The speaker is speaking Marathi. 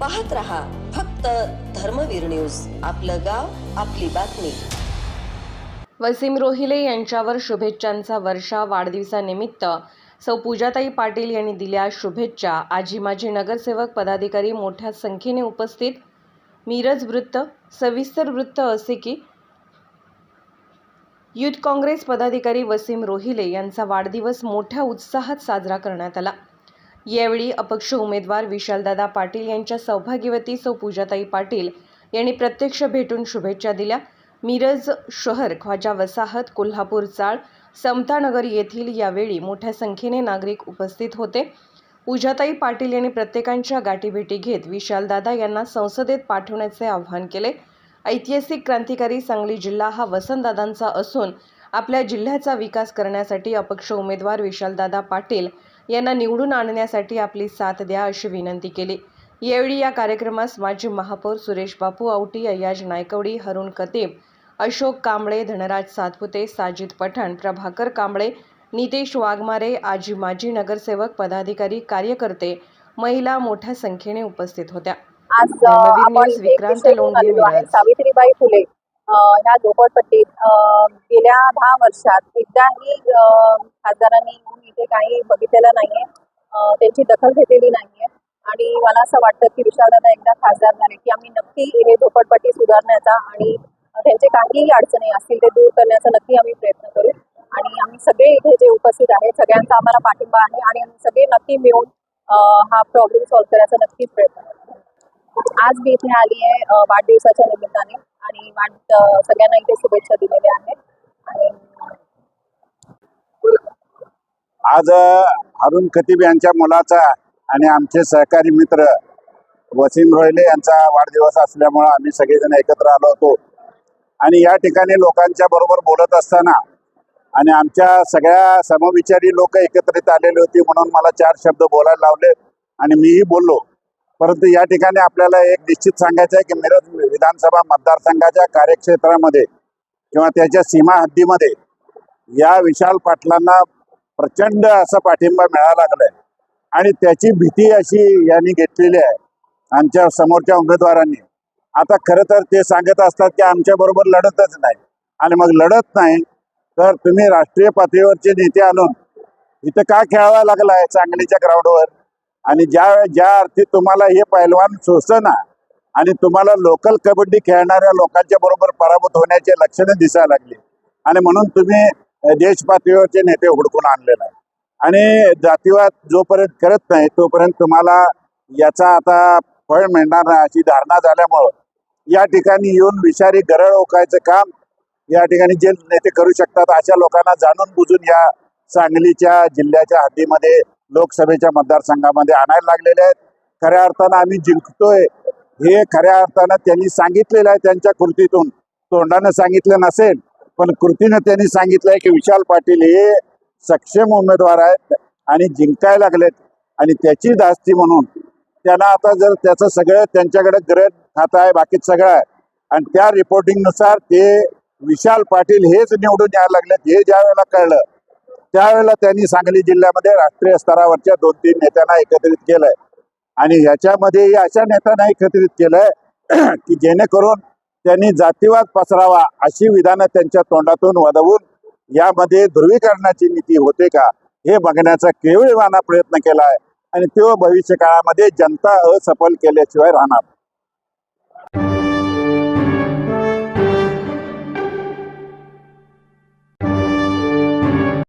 पाहत रहा फक्त धर्मवीर न्यूज. आपलं गाव आपली बातमी. वसीम रोहिले यांच्यावर शुभेच्छांचा वर्षा वाढदिवसानिमित्त सौ पूजाताई पाटील यांनी दिल्या शुभेच्छा. आजी माजी नगरसेवक पदाधिकारी मोठ्या संख्येने उपस्थित. मिरज वृत्त सविस्तर वृत्त असे की युथ काँग्रेस पदाधिकारी वसीम रोहिले यांचा वाढदिवस मोठ्या उत्साहात साजरा करण्यात आला. यावेळी अपक्ष उमेदवार विशालदादा पाटील यांच्या सौभाग्यवती सौ पूजाताई पाटील यांनी प्रत्यक्ष भेटून शुभेच्छा दिल्या. मिरज शहर ख्वाजा वसाहत कोल्हापूर चाळ समतानगर येथील यावेळी मोठ्या संख्येने नागरिक उपस्थित होते. पूजाताई पाटील यांनी प्रत्येकांच्या गाठीभेटी घेत विशालदादा यांना संसदेत पाठवण्याचे आवाहन केले. ऐतिहासिक क्रांतिकारी सांगली जिल्हा हा वसंतदादांचा असून आपल्या जिल्ह्याचा विकास करण्यासाठी अपक्ष उमेदवार विशालदादा पाटील यांना निवडून आणण्यासाठी आपली साथ द्या अशी विनंती केली यावेळी या कार्यक्रमास माजी महापौर सुरेश बापू आवटी अय्याज नायकवडी हरुण कतीब अशोक कांबळे धनराज सातपुते साजिद पठाण प्रभाकर कांबळे नितेश वाघमारे आजी माजी नगरसेवक पदाधिकारी कार्यकर्ते महिला मोठ्या संख्येने उपस्थित होत्या आज विक्रांत लोंढे. सावित्रीबाई फुले ह्या झोपडपट्टीत गेल्या दहा वर्षात एकदाही खासदारांनी येऊन इथे काही बघितलेलं नाहीये. त्यांची दखल घेतलेली नाहीये. आणि मला असं वाटतं की विशालदादा एकदा खासदार झाले की आम्ही नक्की हे झोपडपट्टी सुधारण्याचा आणि त्यांचे काहीही अडचणी असतील ते दूर करण्याचा नक्की आम्ही प्रयत्न करू. आणि आम्ही सगळे इथे जे उपस्थित आहेत सगळ्यांचा आम्हाला पाठिंबा आहे आणि आम्ही सगळे नक्की मिळून हा प्रॉब्लेम सॉल्व्ह करायचा नक्कीच प्रयत्न करू. आज मी इथे आली आहे वाढदिवसाच्या निमित्ताने आणि वाढ सगळ्यांना इथे शुभेच्छा दिलेल्या आहेत. आणि आज अरुण खतीब यांच्या मुलाचा आणि आमचे सहकारी मित्र वसीम रोहिले यांचा वाढदिवस असल्यामुळं आम्ही सगळेजण एकत्र आलो होतो. आणि या ठिकाणी लोकांच्या बरोबर बोलत असताना आणि आमच्या सगळ्या समविचारी लोक एकत्रित आलेली होती म्हणून मला चार शब्द बोलायला लावले आणि मीही बोललो. परंतु या ठिकाणी आपल्याला एक निश्चित सांगायचं आहे की मिरज विधानसभा मतदारसंघाच्या कार्यक्षेत्रामध्ये किंवा त्याच्या सीमा हद्दीमध्ये या विशाल पाटलांना प्रचंड असा पाठिंबा मिळायला लागलाय. आणि त्याची भीती अशी यांनी घेतलेली आहे आमच्या समोरच्या उमेदवारांनी. आता खरं तर ते सांगत असतात की आमच्या बरोबर लढतच नाही. आणि मग लढत नाही तर तुम्ही राष्ट्रीय पातळीवरचे नेते आणून इथं का खेळावा लागलाय सांगलीच्या ग्राउंडवर आणि ज्या ज्या अर्थी तुम्हाला हे पैलवान सोसना आणि तुम्हाला लोकल कबड्डी खेळणाऱ्या लोकांच्या बरोबर पराभूत होण्याचे लक्षणे दिसायला लागली. आणि म्हणून तुम्ही देश पातळीवरचे नेते हुडकून आणलेला आहे आणि जातीवाद जोपर्यंत करत नाही तोपर्यंत तुम्हाला याचा आता फळ मिळणार नाही अशी धारणा झाल्यामुळं या ठिकाणी येऊन विषारी गरळ ओकायचं काम या ठिकाणी जे नेते करू शकतात अशा लोकांना जाणून बुजून या सांगलीच्या जिल्ह्याच्या हद्दीमध्ये लोकसभेच्या मतदारसंघामध्ये आणायला लागलेले आहेत. खऱ्या अर्थानं आम्ही जिंकतोय. हे खऱ्या अर्थानं त्यांनी सांगितलेलं आहे त्यांच्या कृतीतून. तोंडानं सांगितलं नसेल पण कृतीनं त्यांनी सांगितलंय की विशाल पाटील हे सक्षम उमेदवार आहेत आणि जिंकायला लागलेत. आणि त्याची दास्ती म्हणून त्यांना आता जर त्याचं सगळं त्यांच्याकडे ग्रह खातं आहे बाकीच सगळं आहे. आणि त्या रिपोर्टिंगनुसार ते विशाल पाटील हेच निवडून यायला लागलेत हे ज्या वेळेला कळलं. त्यावेळेला त्यांनी सांगली जिल्ह्यामध्ये राष्ट्रीय स्तरावरच्या दोन तीन नेत्यांना एकत्रित केलंय. आणि ह्याच्यामध्ये अशा नेत्यांना एकत्रित केलंय की जेणेकरून त्यांनी जातीवाद पसरावा अशी विधानं त्यांच्या तोंडातून वदवून यामध्ये ध्रुवीकरणाची नीती होते का हे बघण्याचा केवळ प्रयत्न केला आहे आणि तो भविष्य काळामध्ये जनता असफल केल्याशिवाय राहणार